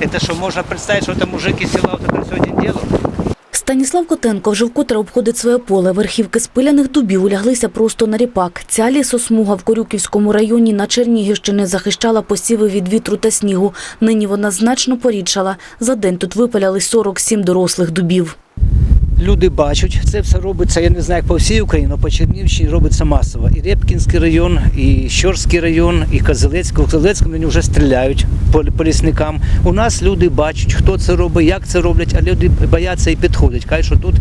Это что, можно представить, что это мужик из села вот это все один делал? Станіслав Котенко вже вкотре обходить своє поле. Верхівки спиляних дубів уляглися просто на ріпак. Ця лісосмуга в Корюківському районі на Чернігівщині захищала посіви від вітру та снігу. Нині вона значно порідшала. За день тут випаляли 47 дорослих дубів. Люди бачать, це все робиться, я не знаю, як по всій Україні, але по Чернівщині робиться масово. І Репкінський район, і Щорський район, і Козелецький. У Козелецькому вони вже стріляють по, лісникам. У нас люди бачать, хто це робить, як це роблять, а люди бояться і підходять. Кажуть, що тут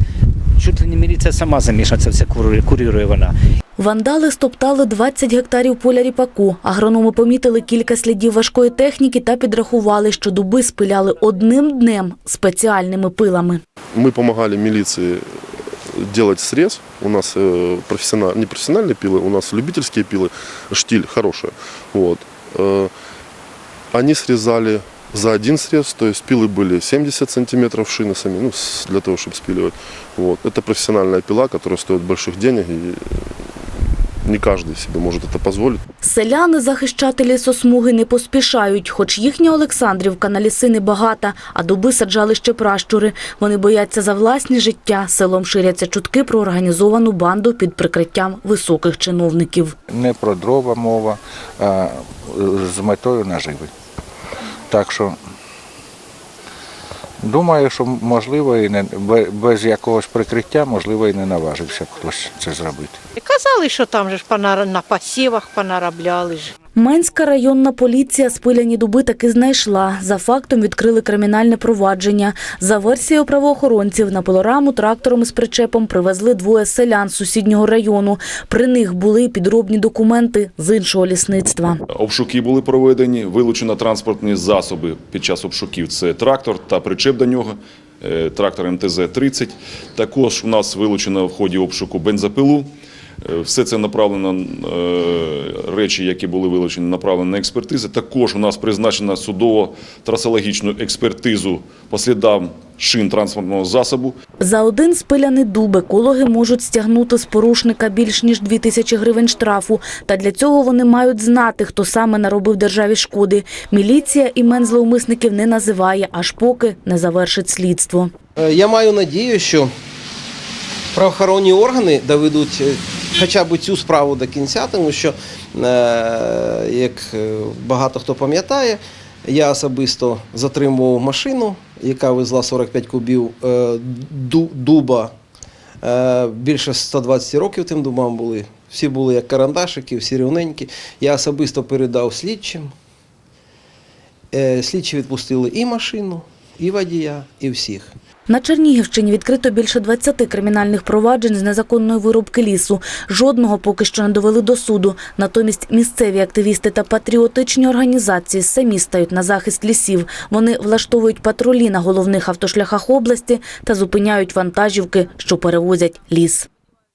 чуть ли не міліція сама замішана, це все курує, курірує вона. Вандали стоптали 20 гектарів поля ріпаку. Агрономи помітили кілька слідів важкої техніки та підрахували, що дуби спиляли одним днем спеціальними пилами. Мы помогали милиции делать срез. У нас э, профессионал, не профессиональные пилы, у нас любительские пилы, штиль хорошая. Вот. Э, они срезали за один срез, то есть пилы были 70 сантиметров шины сами, ну, с- для того, чтобы спиливать. Вот. Это профессиональная пила, которая стоит больших денег, и не каждый себе может это позволить. Селяни захищати лісосмуги не поспішають, хоч їхня Олександрівка на ліси небагата, а дуби саджали ще пращури. Вони бояться за власні життя. Селом ширяться чутки про організовану банду під прикриттям високих чиновників. не про дрова мова, а з метою наживи. Так що думаю, що можливо і не без якогось прикриття, можливо, і не наважився б хтось це зробити. Казали, що там же ж на посівах понаробляли ж. Менська районна поліція спиляні дуби таки знайшла. За фактом відкрили кримінальне провадження. За версією правоохоронців, на пилораму трактором із причепом привезли двоє селян з сусіднього району. При них були підробні документи з іншого лісництва. Обшуки були проведені, вилучено транспортні засоби під час обшуків. Це трактор та причеп до нього, е, трактор МТЗ-30. Також у нас вилучено в ході обшуку бензопилу. Все це направлено, е, речі, які були вилучені, направлені на експертизи. Також у нас призначена судово-трасологічну експертизу по слідам шин транспортного засобу. За один спиляний дуб екологи можуть стягнути з порушника більш ніж 2 тисячі гривень штрафу. Та для цього вони мають знати, хто саме наробив державі шкоди. Міліція імен зловмисників не називає, аж поки не завершить слідство. Е, Я маю надію, що правоохоронні органи доведуть е, хоча б цю справу до кінця, тому що, е, як е, багато хто пам'ятає, я особисто затримував машину, яка везла 45 кубів е, дуба. Більше 120 років тим дубам були. Всі були як карандашики, всі рівненькі. Я особисто передав слідчим. Слідчі відпустили і машину, і водія, і всіх. На Чернігівщині відкрито більше 20 кримінальних проваджень з незаконної вирубки лісу. Жодного поки що не довели до суду. Натомість місцеві активісти та патріотичні організації самі стають на захист лісів. Вони влаштовують патрулі на головних автошляхах області та зупиняють вантажівки, що перевозять ліс.